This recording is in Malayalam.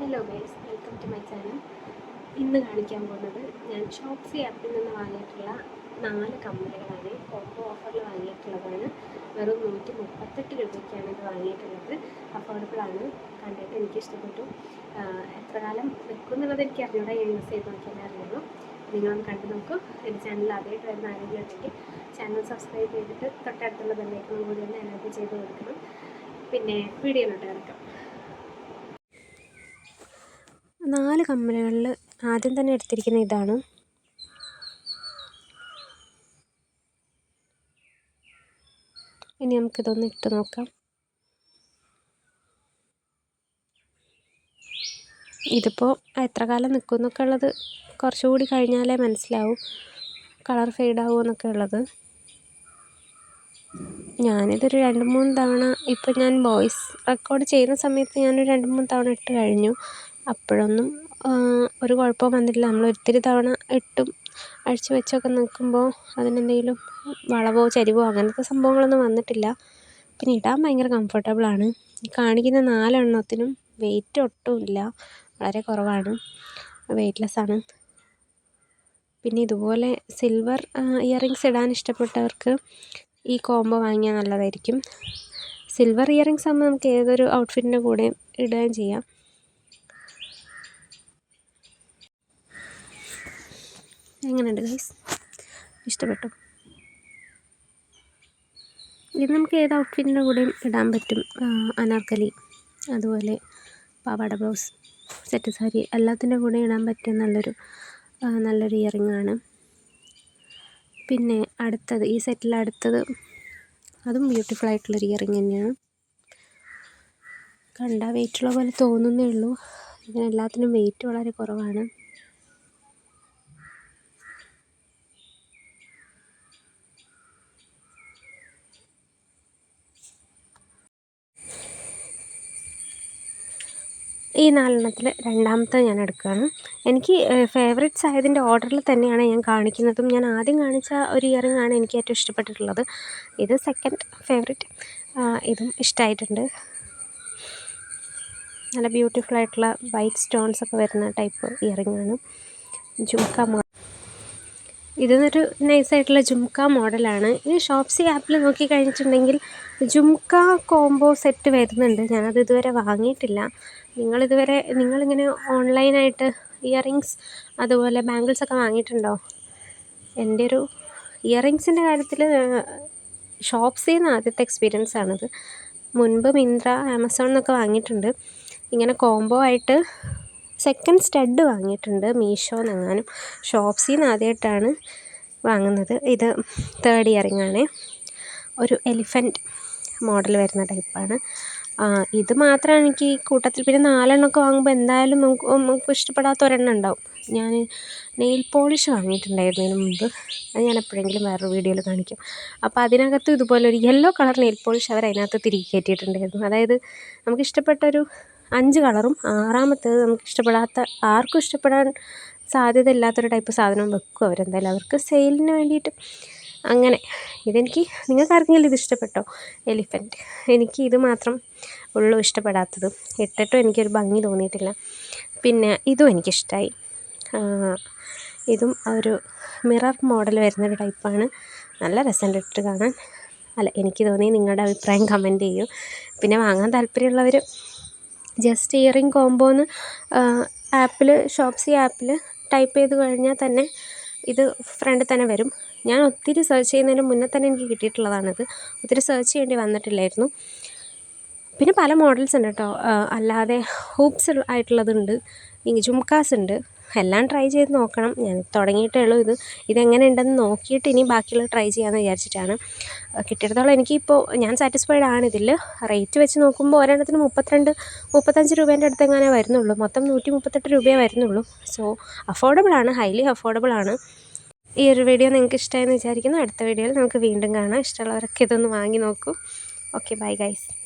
Hello guys welcome to my channel ഇന്ന് കാണിക്കാൻ പോകുന്നത് ഞാൻ ഷോപ്സി ആപ്പിൽ നിന്ന് വാങ്ങിയിട്ടുള്ള നാല് കമ്മലുകളാണ് കോംബോ ഓഫറിൽ വാങ്ങിയിട്ടുള്ളതാണ്. വെറും നൂറ്റി മുപ്പത്തെട്ട് രൂപയ്ക്കാണ് ഇത് വാങ്ങിയിട്ടുള്ളത്. അഫോർഡബിൾ ആണ്. കണ്ടിട്ട് എനിക്ക് ഇഷ്ടപ്പെട്ടു. എത്ര കാലം നിൽക്കും എന്നുള്ളത് എനിക്ക് അറിഞ്ഞൂടെ. യൂസ് ചെയ്ത് നോക്കിയാലേ അറിയുള്ളൂ. നിങ്ങളൊന്ന് കണ്ടു നോക്കൂ. എന്റെ ചാനൽ ആദ്യമായിട്ട് വരുന്ന ആരെങ്കിലും ഉണ്ടെങ്കിൽ ചാനൽ സബ്സ്ക്രൈബ് ചെയ്തിട്ട് തൊട്ടടുത്തുള്ള ബെല്ലൈക്കണം കൂടി ഒന്ന് എനേബിൾ ചെയ്ത് കൊടുക്കണം. പിന്നെ വീഡിയോയിലോട്ട് കിടക്കാം. നാല് കമ്മലുകളിൽ ആദ്യം തന്നെ എടുത്തിരിക്കുന്ന ഇതാണ്. ഇനി നമുക്കിതൊന്ന് ഇട്ട് നോക്കാം. ഇതിപ്പോൾ എത്ര കാലം നിൽക്കും എന്നൊക്കെ ഉള്ളത് കുറച്ചുകൂടി കഴിഞ്ഞാലേ മനസ്സിലാവും. കളർ ഫെയ്ഡ് ആവുമോ എന്നൊക്കെ ഉള്ളത്. ഞാനിതൊരു രണ്ട് മൂന്ന് തവണ ഇപ്പം ഞാൻ വോയിസ് റെക്കോർഡ് ചെയ്യുന്ന സമയത്ത് ഞാനൊരു രണ്ട് മൂന്ന് തവണ ഇട്ട് കഴിഞ്ഞു. അപ്പോഴൊന്നും ഒരു കുഴപ്പവും വന്നിട്ടില്ല. നമ്മൾ ഒത്തിരി തവണ ഇട്ടും അഴിച്ച് വെച്ചൊക്കെ നിൽക്കുമ്പോൾ അതിനെന്തെങ്കിലും വളവോ ചരിവോ അങ്ങനത്തെ സംഭവങ്ങളൊന്നും വന്നിട്ടില്ല. പിന്നെ ഇടാൻ ഭയങ്കര കംഫർട്ടബിളാണ് കാണിക്കുന്ന നാലെണ്ണത്തിനും വെയിറ്റ് ഒട്ടുമില്ല വളരെ കുറവാണ്. വെയ്റ്റ്ലെസ് ആണ്. പിന്നെ ഇതുപോലെ സിൽവർ ഇയറിങ്സ് ഇടാൻ ഇഷ്ടപ്പെട്ടവർക്ക് ഈ കോംബോ വാങ്ങിയാൽ നല്ലതായിരിക്കും. സിൽവർ ഇയറിങ്സ് ആകുമ്പോൾ നമുക്ക് ഏതൊരു ഔട്ട്ഫിറ്റിന്റെ കൂടെയും ഇടുകയും ചെയ്യാം. എങ്ങനെയുണ്ട് ഗൈസ് ഇഷ്ടപ്പെട്ടു? ഇത് നമുക്ക് ഏത് ഔട്ട്ഫിറ്റിന്റെ കൂടെയും ഇടാൻ പറ്റും? അനാർക്കലി അതുപോലെ പാവാട ബ്ലൗസ് സെറ്റ് സാരി എല്ലാത്തിന്റെ കൂടെ ഇടാൻ പറ്റിയ നല്ലൊരു നല്ലൊരു ഇയറിംഗ് ആണ്. പിന്നെ അടുത്തത് ഈ സെറ്റിൽ അടുത്തത് അതും ബ്യൂട്ടിഫുൾ ആയിട്ടുള്ളൊരു ഇയറിംഗ് തന്നെയാണ്. കണ്ടാൽ വെയിറ്റുള്ള പോലെ തോന്നുന്നേ ഉള്ളൂ. ഇതിനെല്ലാത്തിനും വെയിറ്റ് വളരെ കുറവാണ്. ഈ നാലെണ്ണത്തിൽ രണ്ടാമത്തെ ഞാൻ എടുക്കുകയാണ്. എനിക്ക് ഫേവറേറ്റ്സ് ആയതിന്റെ ഓർഡറിൽ തന്നെയാണ് ഞാൻ കാണിക്കുന്നതും. ഞാൻ ആദ്യം കാണിച്ച ഒരു ഇയറിംഗ് ആണ് എനിക്ക് ഏറ്റവും ഇഷ്ടപ്പെട്ടിട്ടുള്ളത്. ഇത് സെക്കൻഡ് ഫേവറേറ്റ് ഇതും ഇഷ്ടമായിട്ടുണ്ട് നല്ല ബ്യൂട്ടിഫുൾ ആയിട്ടുള്ള വൈറ്റ് സ്റ്റോൺസ് ഒക്കെ വരുന്ന ടൈപ്പ് ഇയറിംഗ് ആണ്. ഇതൊരു നൈസായിട്ടുള്ള ജുംക്ക മോഡലാണ്. ഈ ഷോപ്സി ആപ്പിൽ നോക്കി കഴിഞ്ഞിട്ടുണ്ടെങ്കിൽ ജുംക്ക കോംബോ സെറ്റ് വരുന്നുണ്ട്. ഞാനത് ഇതുവരെ വാങ്ങിയിട്ടില്ല. നിങ്ങളിതുവരെ നിങ്ങളിങ്ങനെ ഓൺലൈനായിട്ട് ഇയറിങ്സ് അതുപോലെ ബാംഗിൾസ് ഒക്കെ വാങ്ങിയിട്ടുണ്ടോ? എന്റെ ഒരു ഇയറിങ്സിന്റെ കാര്യത്തിൽ ഷോപ്സിൽ നിന്ന് ആദ്യത്തെ എക്സ്പീരിയൻസ് ആണിത്. മുൻപ് മിന്ത്ര ആമസോൺ എന്നൊക്കെ വാങ്ങിയിട്ടുണ്ട്. ഇങ്ങനെ കോംബോ ആയിട്ട് സെക്കൻഡ് സ്റ്റഡ് വാങ്ങിയിട്ടുണ്ട് മീഷോ എന്നെങ്ങാനും ഷോപ്സിൽ നിന്ന് ആദ്യമായിട്ടാണ് വാങ്ങുന്നത്. ഇത് തേർഡ് ഇയറിങ്ങാണ് ഒരു എലിഫന്റ് മോഡൽ വരുന്ന ടൈപ്പാണ് ഇത് മാത്രമാണ് എനിക്ക് ഈ കൂട്ടത്തിൽ. പിന്നെ നാലെണ്ണമൊക്കെ വാങ്ങുമ്പോൾ എന്തായാലും നമുക്ക് നമുക്ക് ഇഷ്ടപ്പെടാത്ത ഒരെണ്ണം ഉണ്ടാവും. ഞാൻ നെയിൽ പോളിഷ് വാങ്ങിയിട്ടുണ്ടായിരുന്നു ഇതിന് മുമ്പ്. അത് ഞാൻ എപ്പോഴെങ്കിലും വേറൊരു വീഡിയോയിൽ കാണിക്കും. അപ്പോൾ അതിനകത്ത് ഇതുപോലെ ഒരു യെല്ലോ കളർ നെയിൽ പോളിഷ് അവർ അതിനകത്ത് തിരികെ കയറ്റിയിട്ടുണ്ടായിരുന്നു. അതായത് നമുക്ക് ഇഷ്ടപ്പെട്ടൊരു അഞ്ച് കളറും ആറാമത്തേത് നമുക്ക് ഇഷ്ടപ്പെടാത്ത ആർക്കും ഇഷ്ടപ്പെടാൻ സാധ്യത ഇല്ലാത്തൊരു ടൈപ്പ് സാധനം വെക്കും അവരെന്തായാലും. അവർക്ക് സെയിലിന് വേണ്ടിയിട്ട് അങ്ങനെ. ഇതെനിക്ക് നിങ്ങൾക്ക് ആർക്കെങ്കിലും ഇത് ഇഷ്ടപ്പെട്ടോ? എലിഫന്റ് എനിക്ക് ഇത് മാത്രം ഉള്ളൂ ഇഷ്ടപ്പെടാത്തത്. ഇട്ടിട്ടും എനിക്കൊരു ഭംഗി തോന്നിയിട്ടില്ല. പിന്നെ ഇതും എനിക്കിഷ്ടമായി ഇതും ഒരു മിറർ മോഡൽ വരുന്നൊരു ടൈപ്പാണ് നല്ല രസമുണ്ട് ഇട്ട് കാണാൻ. അല്ല എനിക്ക് തോന്നി നിങ്ങളുടെ അഭിപ്രായം കമന്റ് ചെയ്യൂ. പിന്നെ വാങ്ങാൻ താല്പര്യമുള്ളവർ ജസ്റ്റ് ഇയറിംഗ് കോംബോ എന്ന് ആപ്പിൽ ഷോപ്സി ആപ്പിൽ ടൈപ്പ് ചെയ്ത് കഴിഞ്ഞാൽ തന്നെ ഇത് ഫ്രണ്ടിൽ തന്നെ വരും. ഞാൻ ഒത്തിരി സെർച്ച് ചെയ്യുന്നതിന് മുന്നേ തന്നെ എനിക്ക് കിട്ടിയിട്ടുള്ളതാണിത്. ഒത്തിരി സെർച്ച് ചെയ്യേണ്ടി വന്നിട്ടില്ലായിരുന്നു. പിന്നെ പല മോഡൽസ് ഉണ്ട് കേട്ടോ അല്ലാതെ ഹൂപ്സ് ആയിട്ടുള്ളതുണ്ട്. ജുംക്കാസ് ഉണ്ട് എല്ലാം ട്രൈ ചെയ്ത് നോക്കണം. ഞാൻ തുടങ്ങിയിട്ടേ ഉള്ളൂ ഇത്. ഇതെങ്ങനെ ഉണ്ടെന്ന് നോക്കിയിട്ട് ഇനി ബാക്കിയുള്ളത് ട്രൈ ചെയ്യാമെന്ന് വിചാരിച്ചിട്ടാണ്. കിട്ടിയിടത്തോളം എനിക്കിപ്പോൾ ഞാൻ സാറ്റിസ്ഫൈഡ് ആണ് ഇതിൽ. റേറ്റ് വെച്ച് നോക്കുമ്പോൾ ഒരെണ്ണത്തിന് മുപ്പത്തിരണ്ട് മുപ്പത്തഞ്ച് രൂപേന്റെ അടുത്ത് എങ്ങനെ വരുന്നുള്ളൂ. മൊത്തം നൂറ്റി മുപ്പത്തെട്ട് രൂപയേ വരുന്നുള്ളൂ. സോ അഫോർഡബിൾ ആണ്. ഹൈലി അഫോർഡബിൾ ആണ്. ഈ ഒരു വീഡിയോ നിങ്ങൾക്ക് ഇഷ്ടമായെന്ന് വിചാരിക്കുന്നു. അടുത്ത വീഡിയോയിൽ നമുക്ക് വീണ്ടും കാണാം. ഇഷ്ടമുള്ളവരൊക്കെ ഇതൊന്ന് വാങ്ങി നോക്കൂ. Okay bye guys